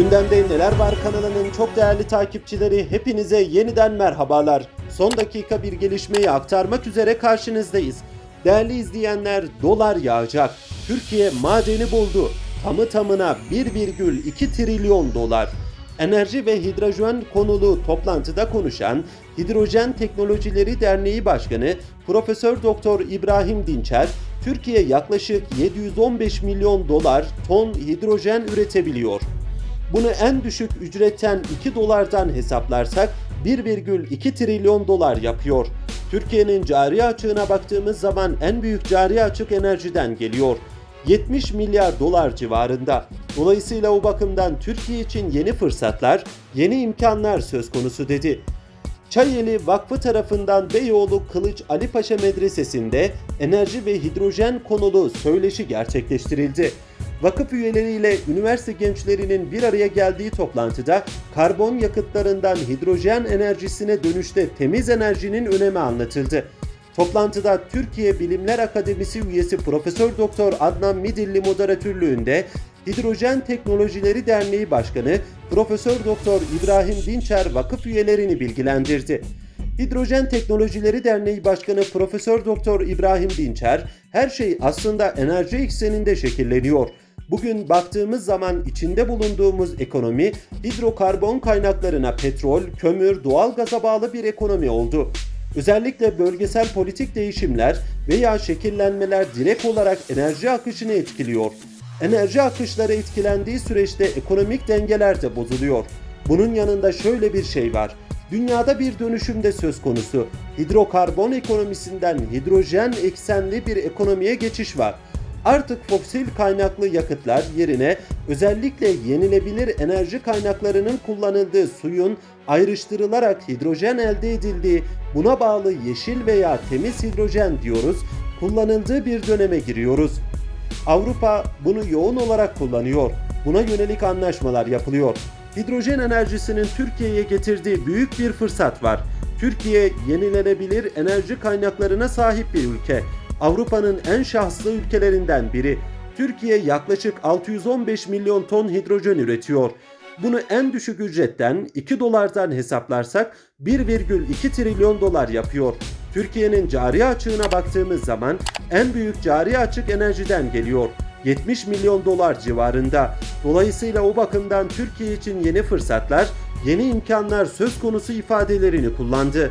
Gündemde Neler Var kanalının çok değerli takipçileri hepinize yeniden merhabalar. Son dakika bir gelişmeyi aktarmak üzere karşınızdayız. Değerli izleyenler dolar yağacak. Türkiye madeni buldu. Tamı tamına 1,2 trilyon dolar. Enerji ve hidrojen konulu toplantıda konuşan Hidrojen Teknolojileri Derneği Başkanı Profesör Doktor İbrahim Dinçer, Türkiye yaklaşık 715 milyon dolar ton hidrojen üretebiliyor. Bunu en düşük ücretten 2 dolardan hesaplarsak 1,2 trilyon dolar yapıyor. Türkiye'nin cari açığına baktığımız zaman en büyük cari açık enerjiden geliyor. 70 milyar dolar civarında. Dolayısıyla o bakımdan Türkiye için yeni fırsatlar, yeni imkanlar söz konusu dedi. Çayeli Vakfı tarafından Beyoğlu Kılıç Ali Paşa Medresesi'nde enerji ve hidrojen konulu söyleşi gerçekleştirildi. Vakıf üyeleriyle üniversite gençlerinin bir araya geldiği toplantıda karbon yakıtlarından hidrojen enerjisine dönüşte temiz enerjinin önemi anlatıldı. Toplantıda Türkiye Bilimler Akademisi üyesi Profesör Doktor Adnan Midilli moderatörlüğünde Hidrojen Teknolojileri Derneği Başkanı Profesör Doktor İbrahim Dinçer vakıf üyelerini bilgilendirdi. Hidrojen Teknolojileri Derneği Başkanı Profesör Doktor İbrahim Dinçer, her şey aslında enerji ekseninde şekilleniyor. Bugün baktığımız zaman içinde bulunduğumuz ekonomi hidrokarbon kaynaklarına petrol, kömür, doğalgaza bağlı bir ekonomi oldu. Özellikle bölgesel politik değişimler veya şekillenmeler direkt olarak enerji akışını etkiliyor. Enerji akışları etkilendiği süreçte ekonomik dengeler de bozuluyor. Bunun yanında şöyle bir şey var. Dünyada bir dönüşüm de söz konusu. Hidrokarbon ekonomisinden hidrojen eksenli bir ekonomiye geçiş var. Artık fosil kaynaklı yakıtlar yerine özellikle yenilebilir enerji kaynaklarının kullanıldığı suyun ayrıştırılarak hidrojen elde edildiği buna bağlı yeşil veya temiz hidrojen diyoruz kullanıldığı bir döneme giriyoruz. Avrupa bunu yoğun olarak kullanıyor. Buna yönelik anlaşmalar yapılıyor. Hidrojen enerjisinin Türkiye'ye getirdiği büyük bir fırsat var. Türkiye yenilenebilir enerji kaynaklarına sahip bir ülke. Avrupa'nın en şanslı ülkelerinden biri. Türkiye yaklaşık 615 milyon ton hidrojen üretiyor. Bunu en düşük ücretten 2 dolardan hesaplarsak 1,2 trilyon dolar yapıyor. Türkiye'nin cari açığına baktığımız zaman en büyük cari açık enerjiden geliyor. 70 milyon dolar civarında. Dolayısıyla o bakımdan Türkiye için yeni fırsatlar, yeni imkanlar söz konusu ifadelerini kullandı.